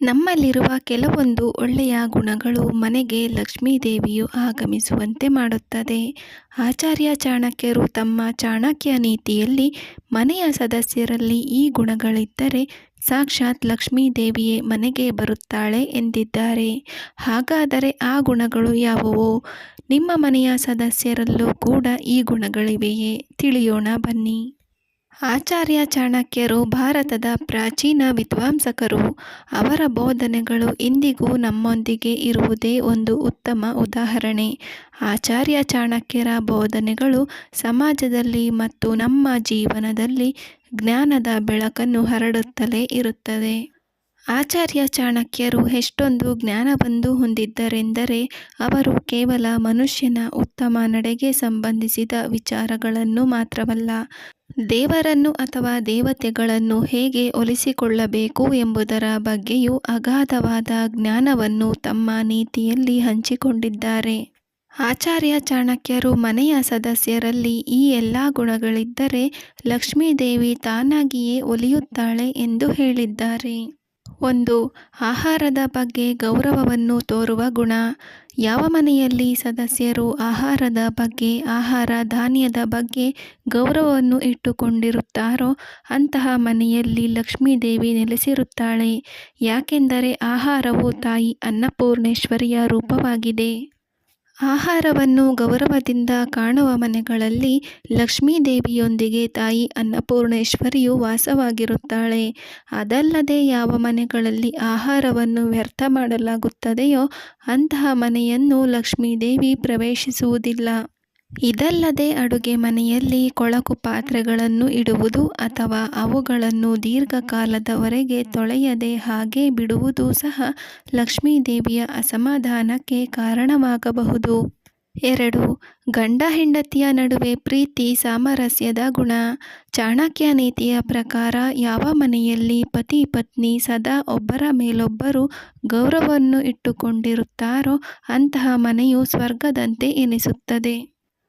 ನಮ್ಮಲ್ಲಿರುವ ಕೆಲವೊಂದು ಒಳ್ಳೆಯ ಗುಣಗಳು ಮನೆಗೆ ಲಕ್ಷ್ಮೀದೇವಿಯು ಆಗಮಿಸುವಂತೆ ಮಾಡುತ್ತದೆ. ಆಚಾರ್ಯ ಚಾಣಕ್ಯರು ತಮ್ಮ ಚಾಣಕ್ಯ ನೀತಿಯಲ್ಲಿ ಮನೆಯ ಸದಸ್ಯರಲ್ಲಿ ಈ ಗುಣಗಳಿದ್ದರೆ ಸಾಕ್ಷಾತ್ ಲಕ್ಷ್ಮೀದೇವಿಯೇ ಮನೆಗೆ ಬರುತ್ತಾಳೆ ಎಂದಿದ್ದಾರೆ. ಹಾಗಾದರೆ ಆ ಗುಣಗಳು ಯಾವುವು? ನಿಮ್ಮ ಮನೆಯ ಸದಸ್ಯರಲ್ಲೂ ಕೂಡ ಈ ಗುಣಗಳಿವೆಯೇ? ತಿಳಿಯೋಣ ಬನ್ನಿ. ಆಚಾರ್ಯ ಚಾಣಕ್ಯರು ಭಾರತದ ಪ್ರಾಚೀನ ವಿದ್ವಾಂಸಕರು, ಅವರ ಬೋಧನೆಗಳು ಇಂದಿಗೂ ನಮ್ಮೊಂದಿಗೆ ಇರುವುದೇ ಒಂದು ಉತ್ತಮ ಉದಾಹರಣೆ. ಆಚಾರ್ಯ ಚಾಣಕ್ಯರ ಬೋಧನೆಗಳು ಸಮಾಜದಲ್ಲಿ ಮತ್ತು ನಮ್ಮ ಜೀವನದಲ್ಲಿ ಜ್ಞಾನದ ಬೆಳಕನ್ನು ಹರಡುತ್ತಲೇ ಇರುತ್ತದೆ ಆಚಾರ್ಯ ಚಾಣಕ್ಯರು ಎಷ್ಟೊಂದು ಜ್ಞಾನವನ್ನು ಹೊಂದಿದ್ದರೆಂದರೆ, ಅವರು ಕೇವಲ ಮನುಷ್ಯನ ಉತ್ತಮ ನಡೆಗೆ ಸಂಬಂಧಿಸಿದ ವಿಚಾರಗಳನ್ನು ಮಾತ್ರವಲ್ಲ. ದೇವರನ್ನು ಅಥವಾ ದೇವತೆಗಳನ್ನು ಹೇಗೆ ಒಲಿಸಿಕೊಳ್ಳಬೇಕು ಎಂಬುದರ ಬಗ್ಗೆಯೂ ಅಗಾಧವಾದ ಜ್ಞಾನವನ್ನು ತಮ್ಮ ನೀತಿಯಲ್ಲಿ ಹಂಚಿಕೊಂಡಿದ್ದಾರೆ. ಆಚಾರ್ಯ ಚಾಣಕ್ಯರು ಮನೆಯ ಸದಸ್ಯರಲ್ಲಿ ಈ ಎಲ್ಲ ಗುಣಗಳಿದ್ದರೆ ಲಕ್ಷ್ಮೀದೇವಿ ತಾನಾಗಿಯೇ ಒಲಿಯುತ್ತಾಳೆ ಎಂದು ಹೇಳಿದ್ದಾರೆ. ಒಂದು ಆಹಾರದ ಬಗ್ಗೆ ಗೌರವವನ್ನು ತೋರುವ ಗುಣ. ಯಾವ ಮನೆಯಲ್ಲಿ ಸದಸ್ಯರು ಆಹಾರದ ಬಗ್ಗೆ, ಆಹಾರ ಧಾನ್ಯದ ಬಗ್ಗೆ ಗೌರವವನ್ನು ಇಟ್ಟುಕೊಂಡಿರುತ್ತಾರೋ ಅಂತಹ ಮನೆಯಲ್ಲಿ ಲಕ್ಷ್ಮೀದೇವಿ ನೆಲೆಸಿರುತ್ತಾಳೆ. ಯಾಕೆಂದರೆ ಆಹಾರವು ತಾಯಿ ಅನ್ನಪೂರ್ಣೇಶ್ವರಿಯ ರೂಪವಾಗಿದೆ. ಆಹಾರವನ್ನು ಗೌರವದಿಂದ ಕಾಣುವ ಮನೆಗಳಲ್ಲಿ ಲಕ್ಷ್ಮೀದೇವಿಯೊಂದಿಗೆ ತಾಯಿ ಅನ್ನಪೂರ್ಣೇಶ್ವರಿಯು ವಾಸವಾಗಿರುತ್ತಾಳೆ. ಅದಲ್ಲದೆ ಯಾವ ಮನೆಗಳಲ್ಲಿ ಆಹಾರವನ್ನು ವ್ಯರ್ಥ ಮಾಡಲಾಗುತ್ತದೆಯೋ ಅಂತಹ ಮನೆಯನ್ನು ಲಕ್ಷ್ಮೀದೇವಿ ಪ್ರವೇಶಿಸುವುದಿಲ್ಲ. ಇದಲ್ಲದೆ ಅಡುಗೆ ಮನೆಯಲ್ಲಿ ಕೊಳಕು ಪಾತ್ರೆಗಳನ್ನು ಇಡುವುದು ಅಥವಾ ಅವುಗಳನ್ನು ದೀರ್ಘಕಾಲದವರೆಗೆ ತೊಳೆಯದೆ ಹಾಗೇ ಬಿಡುವುದು ಸಹ ಲಕ್ಷ್ಮೀದೇವಿಯ ಅಸಮಾಧಾನಕ್ಕೆ ಕಾರಣವಾಗಬಹುದು. ಎರಡು. ಗಂಡ ಹೆಂಡತಿಯ ನಡುವೆ ಪ್ರೀತಿ ಸಾಮರಸ್ಯದ ಗುಣ. ಚಾಣಕ್ಯ ನೀತಿಯ ಪ್ರಕಾರ ಯಾವ ಮನೆಯಲ್ಲಿ ಪತಿ ಪತ್ನಿ ಸದಾ ಒಬ್ಬರ ಮೇಲೊಬ್ಬರು ಗೌರವವನ್ನು ಇಟ್ಟುಕೊಂಡಿರುತ್ತಾರೋ ಅಂತಹ ಮನೆಯು ಸ್ವರ್ಗದಂತೆ ಎನಿಸುತ್ತದೆ.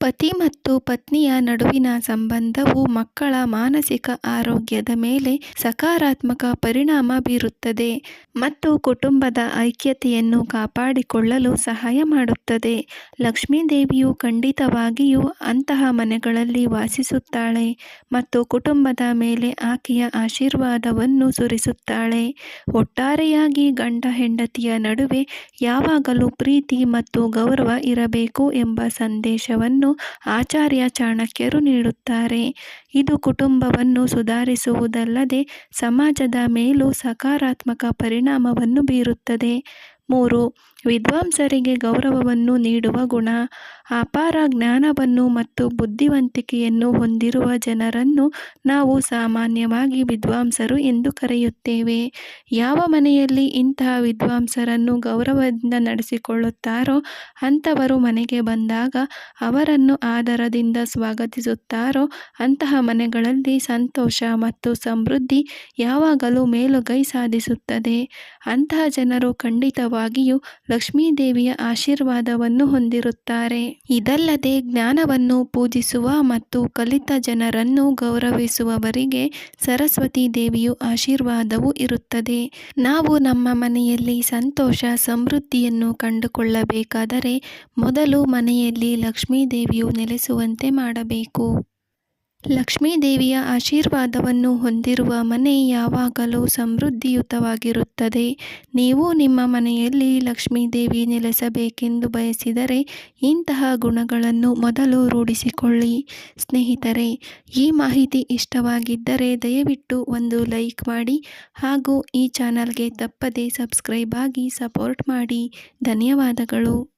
ಪತಿ ಮತ್ತು ಪತ್ನಿಯ ನಡುವಿನ ಸಂಬಂಧವು ಮಕ್ಕಳ ಮಾನಸಿಕ ಆರೋಗ್ಯದ ಮೇಲೆ ಸಕಾರಾತ್ಮಕ ಪರಿಣಾಮ ಬೀರುತ್ತದೆ ಮತ್ತು ಕುಟುಂಬದ ಐಕ್ಯತೆಯನ್ನು ಕಾಪಾಡಿಕೊಳ್ಳಲು ಸಹಾಯ ಮಾಡುತ್ತದೆ. ಲಕ್ಷ್ಮೀದೇವಿಯು ಖಂಡಿತವಾಗಿಯೂ ಅಂತಹ ಮನೆಗಳಲ್ಲಿ ವಾಸಿಸುತ್ತಾಳೆ ಮತ್ತು ಕುಟುಂಬದ ಮೇಲೆ ಆಕೆಯ ಆಶೀರ್ವಾದವನ್ನು ಸುರಿಸುತ್ತಾಳೆ. ಒಟ್ಟಾರೆಯಾಗಿ ಗಂಡ ಹೆಂಡತಿಯ ನಡುವೆ ಯಾವಾಗಲೂ ಪ್ರೀತಿ ಮತ್ತು ಗೌರವ ಇರಬೇಕು ಎಂಬ ಸಂದೇಶವನ್ನು ಆಚಾರ್ಯ ಚಾಣಕ್ಯರು ನೀಡುತ್ತಾರೆ. ಇದು ಕುಟುಂಬವನ್ನು ಸುಧಾರಿಸುವುದಲ್ಲದೆ ಸಮಾಜದ ಮೇಲೂ ಸಕಾರಾತ್ಮಕ ಪರಿಣಾಮವನ್ನು ಬೀರುತ್ತದೆ. ಮೂರು, ವಿದ್ವಾಂಸರಿಗೆ ಗೌರವವನ್ನು ನೀಡುವ ಗುಣ. ಅಪಾರ ಜ್ಞಾನವನ್ನು ಮತ್ತು ಬುದ್ಧಿವಂತಿಕೆಯನ್ನು ಹೊಂದಿರುವ ಜನರನ್ನು ನಾವು ಸಾಮಾನ್ಯವಾಗಿ ವಿದ್ವಾಂಸರು ಎಂದು ಕರೆಯುತ್ತೇವೆ. ಯಾವ ಮನೆಯಲ್ಲಿ ಇಂತಹ ವಿದ್ವಾಂಸರನ್ನು ಗೌರವದಿಂದ ನಡೆಸಿಕೊಳ್ಳುತ್ತಾರೋ, ಅಂಥವರು ಮನೆಗೆ ಬಂದಾಗ ಅವರನ್ನು ಆದರದಿಂದ ಸ್ವಾಗತಿಸುತ್ತಾರೋ, ಅಂತಹ ಮನೆಗಳಲ್ಲಿ ಸಂತೋಷ ಮತ್ತು ಸಮೃದ್ಧಿ ಯಾವಾಗಲೂ ಮೇಲುಗೈ ಸಾಧಿಸುತ್ತದೆ. ಅಂತಹ ಜನರು ಖಂಡಿತವಾಗಿಯೂ ಲಕ್ಷ್ಮೀದೇವಿಯ ಆಶೀರ್ವಾದವನ್ನು ಹೊಂದಿರುತ್ತಾರೆ. ಇದಲ್ಲದೆ ಜ್ಞಾನವನ್ನು ಪೂಜಿಸುವ ಮತ್ತು ಕಲಿತ ಜನರನ್ನು ಗೌರವಿಸುವವರಿಗೆ ಸರಸ್ವತಿ ದೇವಿಯು ಆಶೀರ್ವಾದವೂ ಇರುತ್ತದೆ. ನಾವು ನಮ್ಮ ಮನೆಯಲ್ಲಿ ಸಂತೋಷ, ಸಮೃದ್ಧಿಯನ್ನು ಕಂಡುಕೊಳ್ಳಬೇಕಾದರೆ ಮೊದಲು ಮನೆಯಲ್ಲಿ ಲಕ್ಷ್ಮೀ ದೇವಿಯು ನೆಲೆಸುವಂತೆ ಮಾಡಬೇಕು. ಲಕ್ಷ್ಮೀದೇವಿಯ ಆಶೀರ್ವಾದವನ್ನು ಹೊಂದಿರುವ ಮನೆ ಯಾವಾಗಲೂ ಸಮೃದ್ಧಿಯುತವಾಗಿರುತ್ತದೆ. ನೀವು ನಿಮ್ಮ ಮನೆಯಲ್ಲಿ ಲಕ್ಷ್ಮೀದೇವಿ ನೆಲೆಸಬೇಕೆಂದು ಬಯಸಿದರೆ ಇಂತಹ ಗುಣಗಳನ್ನು ಮೊದಲು ರೂಢಿಸಿಕೊಳ್ಳಿ. ಸ್ನೇಹಿತರೆ, ಈ ಮಾಹಿತಿ ಇಷ್ಟವಾಗಿದ್ದರೆ ದಯವಿಟ್ಟು ಒಂದು ಲೈಕ್ ಮಾಡಿ ಹಾಗೂ ಈ ಚಾನಲ್ಗೆ ತಪ್ಪದೇ ಸಬ್ಸ್ಕ್ರೈಬ್ ಆಗಿ ಸಪೋರ್ಟ್ ಮಾಡಿ. ಧನ್ಯವಾದಗಳು.